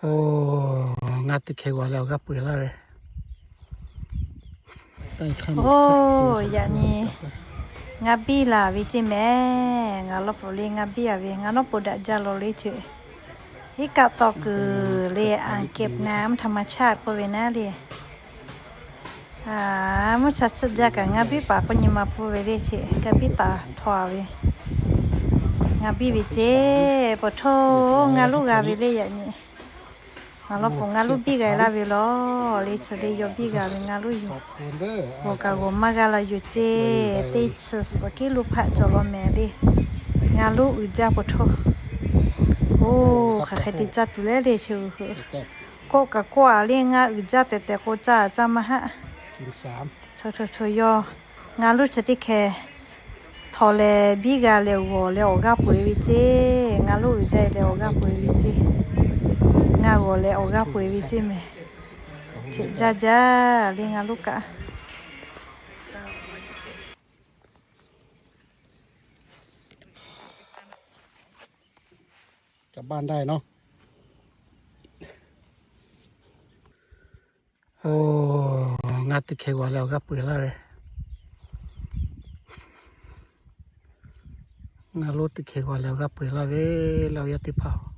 โอ้งัดติเขวแล้วก็ปืนแล้วเลยได้คำโอ้ยานี่งาบีลาวิจิแม่งาลอฟเลงาบีอะเวงาลอปดะจาโลเลเชฮิกะตอคือเลอ่างเก็บน้ำธรรมชาติก็เวนะเลอ่ามุชัดสัจจะกะงาบีปาปญมาปูเวเลเชกะบีตาทวาเวงาบีวิเจปะโทงาลูกาเวเลยานี่ งาลูกบขงาลูกพี่ไงล่ะวิลอลิชเดียพี่กันงาลูกอยู่โอกาสมากาลอยู่เจ้ตชสกิลูพะจอลแม่ดิงาลูกอุจจาปทโอ้ค่ะใครติจัดอยู่แล้วเดชเอก็กะกว่าเลี้ยงงาอุจจาแต่แต่ก็จ้าจามาฮะสามทุอเธออยองาลูกจะติแค่ทอเลบีกาเลวเลวกาปุยวิเจงาลูกใจเลวกาปุยวิเจ แหละฮึจ้าฮึจ้าฮึจ้ามาลอลอมาเตะมาแผ่วเราเลยงัดติเขียวสวัแล้วก็เปิดละเว้ยเงาก็เปิดละสดเลยลอยมาเลยทำติเขียวกดจาละนั่นด้ว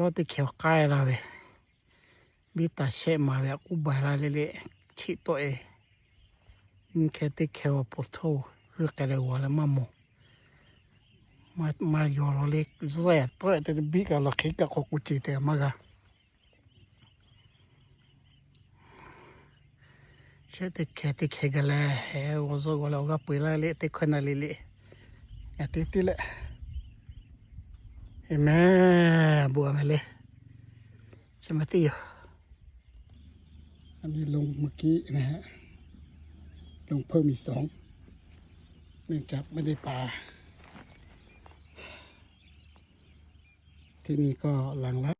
ราติเขียวใกล้เราเว้ยมีตาเชะมาแบบอุบายละเละๆชิตัวเองมันแค่ติเขียวปวดท้องคือแกเลยหัวแล้วมาหม มามาโยเราเล็กแซ่ตัวแต่บีกับเราเข็กับกุจิเตมากะเชติแค่ติเขียวกันแล้วเฮ้ยวันศุกร์เราก็ไปละเละติคนละเละๆอย่าติดติละเห็นไหมบัวมาเลยสมาติอยู่อันนี้ลงเมื่อกี้นะฮะลงเพิ่มอีกสองเนื่องจากไม่ได้ปลา ที่นี่ก็หลังละ